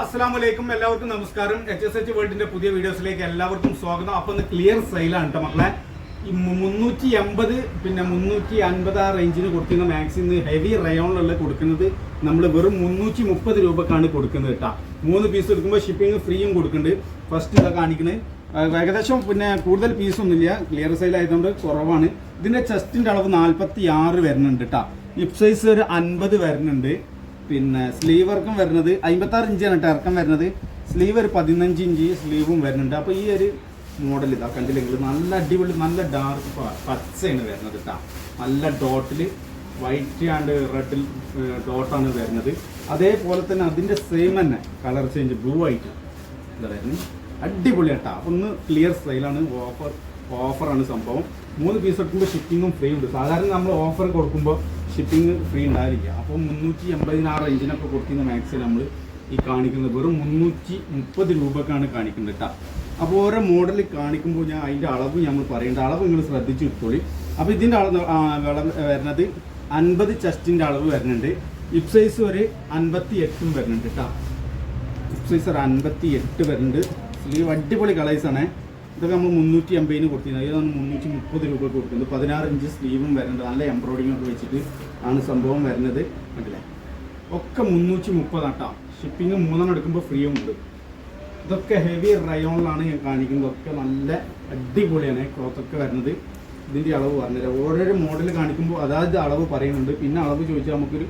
അസ്സാം വലൈക്കും എല്ലാവർക്കും നമസ്കാരം. എച്ച് എസ് എച്ച് വേൾഡിന്റെ പുതിയ വീഡിയോസിലേക്ക് എല്ലാവർക്കും സ്വാഗതം. അപ്പൊ ഒന്ന് ക്ലിയർ സെയിലാണ് കേട്ടോ മക്കളെ. ഈ മുന്നൂറ്റി എൺപത് പിന്നെ മുന്നൂറ്റി അൻപത് ആ റേഞ്ചിന് കൊടുക്കുന്ന മാക്സിന്ന് ഹെവി റയോണിലുള്ള കൊടുക്കുന്നത് നമ്മൾ വെറും മുന്നൂറ്റി മുപ്പത് രൂപക്കാണ് കൊടുക്കുന്നത് കേട്ടോ മൂന്ന് പീസ് എടുക്കുമ്പോൾ ഷിപ്പിംഗ് ഫ്രീയും കൊടുക്കുന്നുണ്ട്. ഫസ്റ്റ് ഇതാ കാണിക്കുന്നത് ഏകദേശം പിന്നെ കൂടുതൽ പീസൊന്നുമില്ല ക്ലിയർ സെയിൽ ആയതുകൊണ്ട് കുറവാണ്. ഇതിന്റെ ചെസ്റ്റിന്റെ അളവ് നാൽപ്പത്തി ആറ് വരുന്നുണ്ട് കേട്ടോ ഹിപ് സൈസ് ഒരു അൻപത് വരുന്നുണ്ട്. പിന്നെ സ്ലീവ് വർക്കും വരുന്നത് അമ്പത്തി ആറ് ഇഞ്ചാണ് കേട്ടോ ഇറക്കം വരുന്നത്. സ്ലീവ് ഒരു പതിനഞ്ച് ഇഞ്ച് സ്ലീവും വരുന്നുണ്ട്. അപ്പോൾ ഈ ഒരു മോഡൽ ഇതാ കണ്ടില്ലെങ്കിൽ നല്ല അടിപൊളി നല്ല ഡാർക്ക് പച്ചയാണ് വരുന്നത് കേട്ടോ നല്ല ഡോട്ടിൽ വൈറ്റ് ആൻഡ് റെഡിൽ ഡോട്ടാണ് വരുന്നത്. അതേപോലെ തന്നെ അതിന്റെ സെയിം തന്നെ കളർ ചേഞ്ച് ബ്ലൂ ആയിട്ട് ഇതാ അടിപൊളി കേട്ടോ ഒന്ന് ക്ലിയർ സ്റ്റൈലാണ് ഓഫർ ഓഫറാണ് സംഭവം. മൂന്ന് പീസ് എടുക്കുമ്പോൾ ഷിപ്പിങ്ങും ഫ്രീ ഉണ്ട്. സാധാരണ നമ്മൾ ഓഫർ കൊടുക്കുമ്പോൾ ഷിപ്പിംഗ് ഫ്രീ ഉണ്ടായിരിക്കുക അപ്പോൾ മുന്നൂറ്റി എൺപതിന് ആ റേഞ്ചിനൊക്കെ കൊടുക്കുന്ന മാക്സിൽ നമ്മൾ ഈ കാണിക്കുന്നത്. വെറും മുന്നൂറ്റി മുപ്പത് രൂപക്കാണ് കാണിക്കുന്നത് കേട്ടോ അപ്പോൾ ഓരോ മോഡൽ കാണിക്കുമ്പോൾ ഞാൻ അതിന്റെ അളവ് നമ്മൾ പറയേണ്ട അളവ് നിങ്ങൾ ശ്രദ്ധിച്ചു എടുത്തോളി. അപ്പോൾ ഇതിന്റെ അളവ് വരുന്നത് അൻപത് ചെസ്റ്റിന്റെ അളവ് വരുന്നുണ്ട്. ഹിപ് സൈസ് ഒരു അൻപത്തി എട്ടും വരുന്നുണ്ട് കേട്ടോ ഹിപ് സൈസ് ഒരു അൻപത്തി എട്ട് വരുന്നുണ്ട് അടിപൊളി കളേഴ്സാണ് ഇതൊക്കെ നമ്മൾ മുന്നൂറ്റി അമ്പതിന് കൊടുത്തിരുന്നത്. നമ്മൾ മുന്നൂറ്റി മുപ്പത് രൂപ കൊടുക്കുന്നത് പതിനാറ് ഇഞ്ച് സ്ലീവും വരുന്നത് നല്ല എംബ്രോയിഡിങ് ഒക്കെ വെച്ചിട്ട് ആണ് സംഭവം വരുന്നത് കണ്ടില്ലേ ഒക്കെ മുന്നൂറ്റി മുപ്പതാട്ടാ ഷിപ്പിംഗ് മൂന്നെണ്ണം എടുക്കുമ്പോൾ ഫ്രീയും ഉണ്ട്. ഇതൊക്കെ ഹെവി റയോണിലാണ് ഞാൻ കാണിക്കുന്നത്. ഒക്കെ നല്ല അടിപൊളിയാണ്. ക്ലോത്ത് ഒക്കെ വരുന്നത് ഇതിന്റെ അളവ് പറഞ്ഞുതരാം. ഓരോരോ മോഡൽ കാണിക്കുമ്പോൾ അതായത് അളവ് പറയുന്നുണ്ട്. പിന്നെ അളവ് ചോദിച്ചാൽ നമുക്കൊരു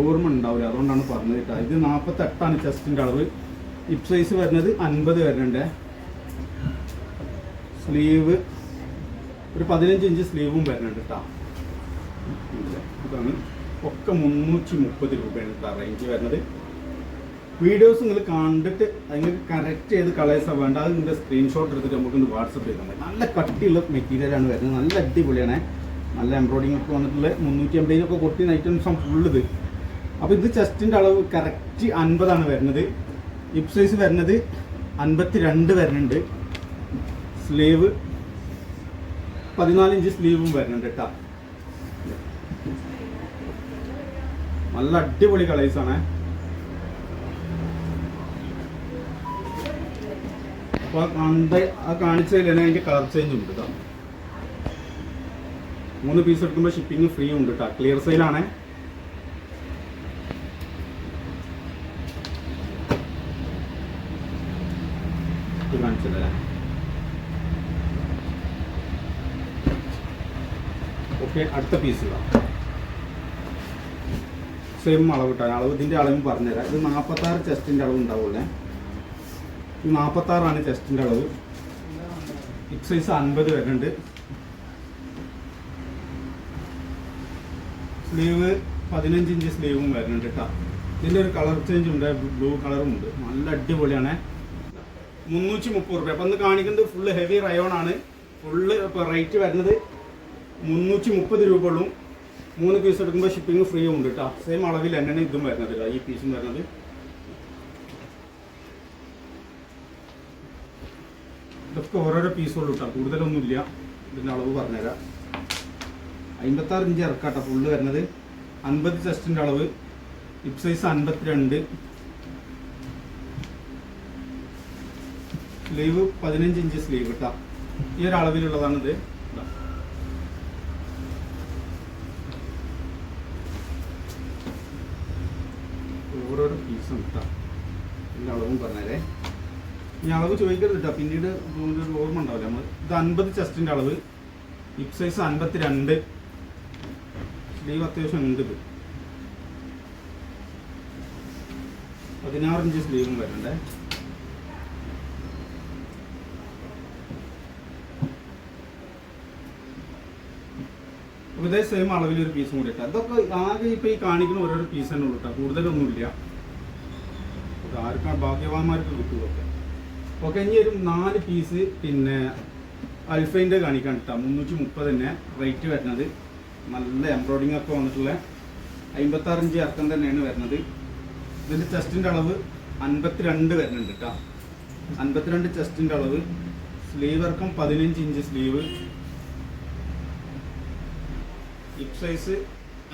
ഓർമ്മ ഉണ്ടാവില്ല. അതുകൊണ്ടാണ് പറഞ്ഞത് കേട്ടോ. ഇത് നാൽപ്പത്തെട്ടാണ് ചെസ്റ്റിന്റെ അളവ്. ഹിപ് സൈസ് വരുന്നത് അൻപത് വരുന്നുണ്ട് സ്ലീവ് ഒരു പതിനഞ്ച് ഇഞ്ച് സ്ലീവും വരുന്നുണ്ട് കേട്ടോ ഇതാണ്. ഒക്കെ മുന്നൂറ്റി മുപ്പത് രൂപയാണ് കേട്ടോ റേഞ്ച് വരുന്നത്. വീഡിയോസ് നിങ്ങൾ കണ്ടിട്ട് നിങ്ങൾക്ക് കറക്റ്റ് ചെയ്ത് കളേഴ്സാണ് വേണ്ട അത് നിങ്ങളുടെ സ്ക്രീൻഷോട്ട് എടുത്തിട്ട് നമുക്കൊന്ന് വാട്സപ്പ് ചെയ്താൽ മതി. നല്ല കട്ടിയുള്ള മെറ്റീരിയലാണ് വരുന്നത്. നല്ല അടിപൊളിയാണ്. നല്ല എംബ്രോയിഡിംഗ് ഒക്കെ വന്നിട്ടുള്ള മുന്നൂറ്റി അമ്പതിനൊക്കെ കൊടുക്കുന്ന ഐറ്റംസാണ് ഫുള്ളത് അപ്പോൾ ഇത്. ചെസ്റ്റിന്റെ അളവ് കറക്റ്റ് അൻപതാണ് വരുന്നത്. ഹിപ് സൈസ് വരുന്നത് അൻപത്തി രണ്ട് വരുന്നുണ്ട്. സ്ലീവ് പതിനാല് ഇഞ്ച് സ്ലീവും വരുന്നുണ്ട് കേട്ടോ നല്ല അടിപൊളി കളേഴ്സാണ് അപ്പോൾ കണ്ട ആ കാണിച്ചതിൽ തന്നെ അതിന്റെ കളർ ചേഞ്ച് ഉണ്ട് കേട്ടോ മൂന്ന് പീസ് എടുക്കുമ്പോൾ ഷിപ്പിംഗ് ഫ്രീ ഉണ്ട് കേട്ടോ ക്ലിയർ സെയിലാണ് കാണിച്ചതല്ലേ ഓക്കെ അടുത്ത പീസ് ഇതാ സെയിം കിട്ടാൻ അളവ് ഇതിന്റെ അളവും പറഞ്ഞുതരാം. ഇത് നാൽപ്പത്താറ് ചെസ്റ്റിന്റെ അളവ് ഉണ്ടാവുള്ളേ ഇത് നാൽപ്പത്താറാണ് ചെസ്റ്റിന്റെ അളവ്. ഹിപ് സൈസ് അൻപത് വരുന്നുണ്ട്. സ്ലീവ് പതിനഞ്ച് ഇഞ്ച് സ്ലീവും വരുന്നുണ്ട് കേട്ടോ ഇതിന്റെ ഒരു കളർ ചേഞ്ച് ഉണ്ട്. ബ്ലൂ കളറും ഉണ്ട്. നല്ല അടിപൊളിയാണ്. മുന്നൂറ്റി മുപ്പത് റുപ്യ. അപ്പം ഇന്ന് കാണിക്കുന്നത് ഫുള്ള് ഹെവി റയോൺ ആണ്. ഫുള്ള് ഇപ്പോൾ റേറ്റ് വരുന്നത് മുന്നൂറ്റി മുപ്പത് രൂപ മൂന്ന് പീസ് എടുക്കുമ്പോൾ ഷിപ്പിംഗ് ഫ്രീ ഉണ്ട് കേട്ടോ സെയിം അളവിൽ തന്നെയാണ് ഇതും വരുന്നത് കേട്ടോ ഈ പീസും വരുന്നത്. ഇതൊക്കെ ഓരോരോ പീസുള്ളൂ കേട്ടോ കൂടുതലൊന്നുമില്ല. ഇതിന്റെ അളവ് പറഞ്ഞുതരാം. അമ്പത്താറ് ഇഞ്ച് ഇറക്കാട്ടോ ഫുള്ള് വരുന്നത്. അൻപത് ചെസ്റ്റിന്റെ അളവ്. ഹിപ് സൈസ് അൻപത്തിരണ്ട്. സ്ലീവ് പതിനഞ്ച് ഇഞ്ച് സ്ലീവ് കേട്ടോ ഈ ഒരു അളവിലുള്ളതാണിത്. ഇതാ. ഓരോരോ പീസും കേട്ടോ ഇതിന്റെ അളവും പറഞ്ഞേരേ. ഈ അളവ് ചോദിക്കരുത് കേട്ടോ പിന്നീട് ഒരു ഓർമ്മ ഉണ്ടാവില്ല. നമ്മൾ ഇത് അൻപത് ചെസ്റ്റിന്റെ അളവ്. ഹിപ് സൈസ് അൻപത്തി രണ്ട് സ്ലീവ് അത്യാവശ്യം ഉണ്ട് ഇത്. പതിനാറ് ഇഞ്ച് സ്ലീവും വരണ്ടേ. ഇതേ സെയിം അളവിൽ ഒരു പീസും കൂടി ഇട്ടാ. ഇതൊക്കെ ആകെ ഇപ്പോൾ ഈ കാണിക്കുന്ന ഓരോരോ പീസ് തന്നെ ഉള്ളൂ കൂടുതലൊന്നുമില്ല ആർക്കാണ് ഭാഗ്യവാന്മാർക്ക് കിട്ടും ഒക്കെ. ഓക്കെ ഇനി ഒരു നാല് പീസ് പിന്നെ അൽഫൈന്റെ കാണിക്കാൻ കിട്ടാം മുന്നൂറ്റി മുപ്പത് തന്നെ റേറ്റ് വരുന്നത്. നല്ല എംബ്രോയിഡിങ് ഒക്കെ വന്നിട്ടുള്ള അമ്പത്താറ് ഇഞ്ച് ഇറക്കം തന്നെയാണ് വരുന്നത്. ഇതിന്റെ ചെസ്റ്റിന്റെ അളവ് അൻപത്തിരണ്ട് വരുന്നുണ്ട് കേട്ടോ അൻപത്തിരണ്ട് ചെസ്റ്റിന്റെ അളവ്. സ്ലീവ് ഇറക്കം പതിനഞ്ച് ഇഞ്ച് സ്ലീവ്. ഹിപ് സൈസ്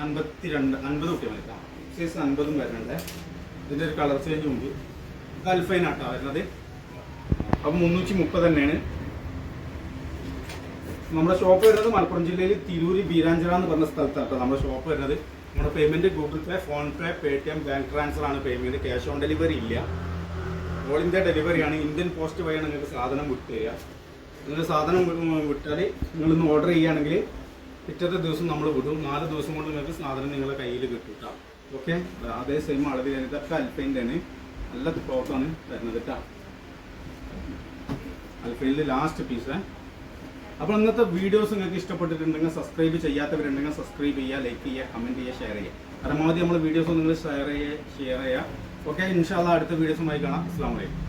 അൻപത്തി രണ്ട് അൻപത് കുട്ടികൾ ഹിപ് സൈസ് അൻപതും വരുന്നുണ്ട്. ഇതിന്റെ ഒരു കളർ ചേഞ്ച് ഉണ്ട്. അൽഫൈൻ ആട്ടാ വരുന്നത്. അപ്പം മുന്നൂറ്റി മുപ്പത് തന്നെയാണ്. നമ്മുടെ ഷോപ്പ് വരുന്നത് മലപ്പുറം ജില്ലയിൽ തിരൂര് ബീരാഞ്ചിറ എന്ന് പറഞ്ഞ സ്ഥലത്താട്ടോ നമ്മുടെ ഷോപ്പ് വരുന്നത്. നമ്മുടെ payment Google Pay PhonePe Paytm bank transfer ആണ് പേയ്മെന്റ് ക്യാഷ് ഓൺ ഡെലിവറി ഇല്ല ഓൾ ഇന്ത്യ ഡെലിവറിയാണ് ഇന്ത്യൻ പോസ്റ്റ് വഴിയാണ് നിങ്ങൾക്ക് സാധനം വിട്ട് തരിക നിങ്ങൾ സാധനം വിട്ടാൽ നിങ്ങളിന്ന് ഓർഡർ ചെയ്യുകയാണെങ്കിൽ പിറ്റത്തെ ദിവസം നമ്മൾ വിടും. നാല് ദിവസം കൊണ്ട് നിങ്ങൾക്ക് സാധനം നിങ്ങളുടെ കയ്യിൽ കിട്ടും കേട്ടോ ഓക്കെ? അതേ സെയിം അളവിൽ ഇതൊക്കെ അൽഫൈന്റെ ആണ്. നല്ല ക്ലോത്താണ് തരുന്നത് കേട്ടോ അൽഫൈനിൽ ലാസ്റ്റ് പീസ് അപ്പോൾ ഇന്നത്തെ വീഡിയോസ് നിങ്ങൾക്ക് ഇഷ്ടപ്പെട്ടിട്ടുണ്ടെങ്കിൽ സബ്സ്ക്രൈബ് ചെയ്യാത്തവരുണ്ടെങ്കിൽ സബ്സ്ക്രൈബ് ചെയ്യുക ലൈക്ക് ചെയ്യുക കമന്റ് ചെയ്യുക ഷെയർ ചെയ്യുക. പരമാവധി നമ്മൾ വീഡിയോസ് നിങ്ങൾ ഷെയർ ചെയ്യുക ഷെയർ ചെയ്യുക. ഓക്കെ? ഇൻഷാല്ല അടുത്ത വീഡിയോസുമായി കാണാം. അസ്സാം വലൈക്കും